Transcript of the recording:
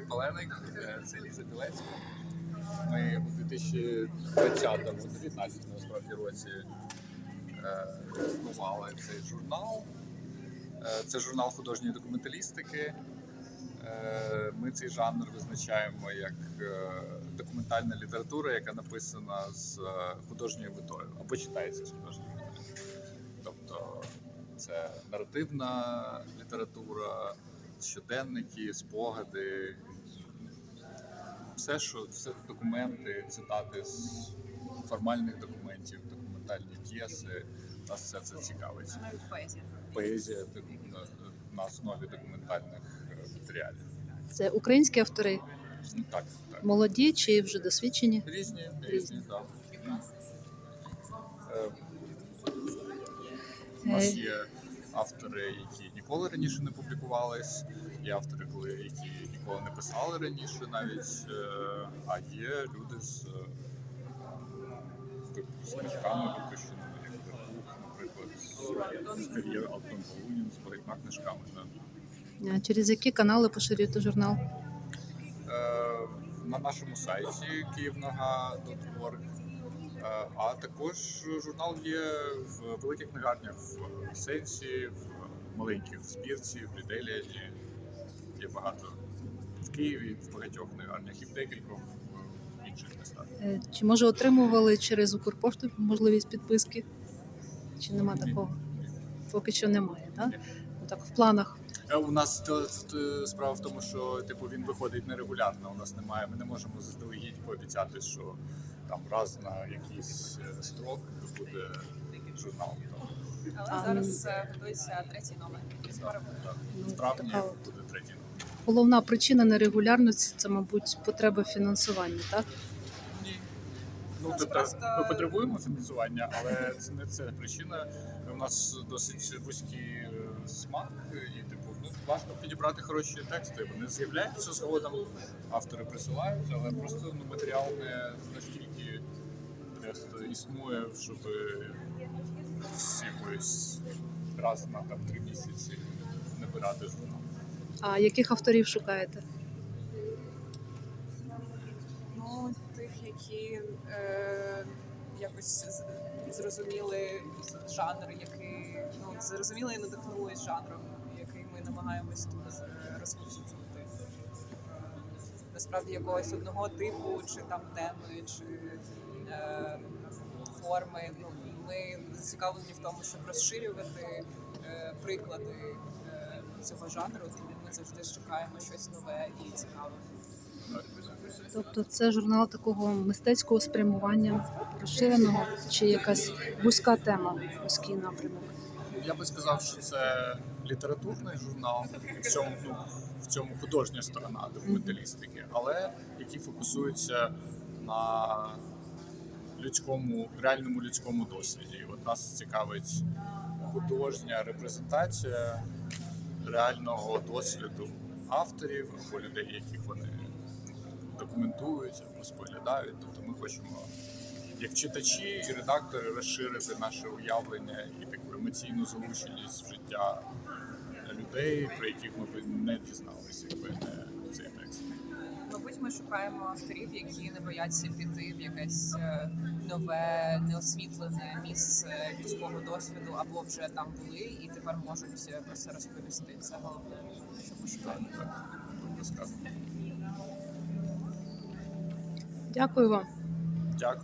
Андрій Паленик, е, це Ліза Білецька. Ми у 2020-му, 19 насправді році е, заснували цей журнал. Е, Це журнал художньої документалістики. Е, Ми цей жанр визначаємо як е, документальна література, яка написана з е, художньою метою, або читається з художньою метою. Тобто це наративна література, щоденники, спогади, все, що все документи, цитати з формальних документів, документальні п'єси. Нас все це цікавить. Навіть поезія. Поезія на, на основі документальних е, матеріалів. Це українські автори, Ну, так, так. молоді чи вже досвідчені? Різні, різні, так. Е, У нас Е, є автори, які ніколи раніше не публікувались, є автори, які ніколи не писали раніше навіть, е, а є люди з, е, з книжками випущеними, як Вербух, наприклад, з, кар'єри Антон Полунін, з багатьма книжками. А Через які канали поширюєте журнал? Е, на нашому сайті kиївнога.org. Е, А також журнал є в великих книгарнях в Сенсі, в маленьких в збірці, в Ріделіаді. Є багато в Києві, в багатьох книгарнях і в декількох в інших містах. Е, Чи може отримували через Укрпошту можливість підписки? Чи нема такого? Поки що немає, так? Ну, Так, в планах. Е, У нас справа в тому, що типу він виходить нерегулярно. У нас немає. Ми не можемо заздалегідь пообіцяти, що там раз на якийсь е, строк буде журнал. Але А, зараз е, готується третій номер. Скоро буде. В травні буде третій номер. Головна причина нерегулярності це, мабуть, потреба фінансування, так? Ні. Ну, тобто просто- ми потребуємо фінансування, але це не це причина. У нас досить вузький е, смак, і типу, ну важко підібрати хороші тексти. Вони з'являються згодом, автори присилають, але просто ну, матеріал не настільки просто існує, щоб з якоїсь раз на там три місяці набирати журнал. А яких авторів шукаєте? Ну, тих, які е, якось зрозуміли жанр, який ну, зрозуміли і надихнулись жанром, який ми намагаємось тут е, розповсюджувати. Насправді якогось одного типу, чи там теми, чи е, форми. Ну, ми зацікавлені в тому, щоб розширювати е, приклади е, цього жанру, тому ми завжди шукаємо щось нове і цікаве. Тобто це журнал такого мистецького спрямування, розширеного, чи якась вузька тема, вузький напрямок? Я би сказав, що це літературний журнал, в цьому, ну, в цьому художня сторона документалістики, але який фокусується на людському, реальному людському досвіді. І От нас цікавить художня репрезентація реального досвіду авторів або людей, яких вони документують або споглядають. Тобто ми хочемо як читачі і редактори розширити наше уявлення і таку емоційну залученість в життя людей, про яких ми б не дізналися, якби не цей текст. Мабуть, ми шукаємо авторів, які не бояться піти в якесь е, нове, неосвітлене місце людського досвіду, або вже там були і тепер можуть е, про це розповісти. Це головне, що ми шукаємо. Дякую вам. Дякую.